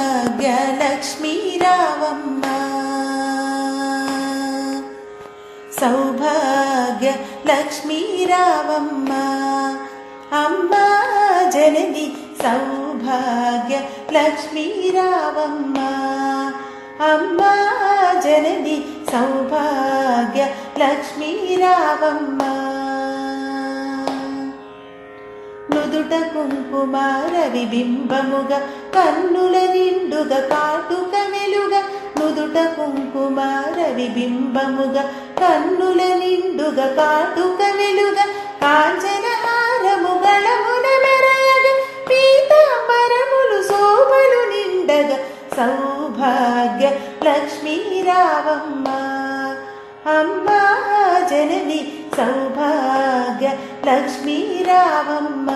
సౌభాగ్యలక్ష్మీ రావమ్మ సౌభాగ్య లక్ష్మీ రావమ్మ అమ్మా జనని సౌభాగ్య లక్ష్మీ రావమ్మ అమ్మా జనని సౌభాగ్య లక్ష్మీరావమ్మ నుదుట కుంకుమార విబింబముగా కన్నుల నిండుగా కాటుక వెలుగ. నుదుట కుంకుమార విబింబముగా కన్నుల నిండుగా కాటుక సౌభాగ్య లక్ష్మీరావమ్మ అమ్మా జనని సౌభాగ్య లక్ష్మీరావమ్మ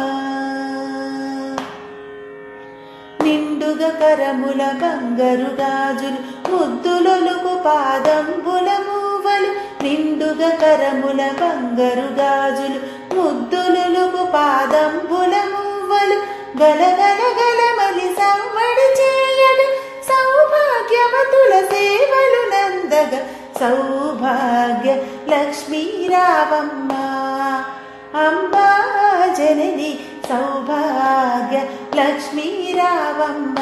నిండుగ కరముల బంగారు గాజులు ముద్దులొలుకు పాదంబుల మూవలు నిండుగ కరముల బంగారు గాజులు ముద్దులొలుకు పాదంబుల మూవలు గలగల గల सौभाग्य लक्ष्मीरावम्मा अम्बा जननी सौभाग्य लक्ष्मीरावम्मा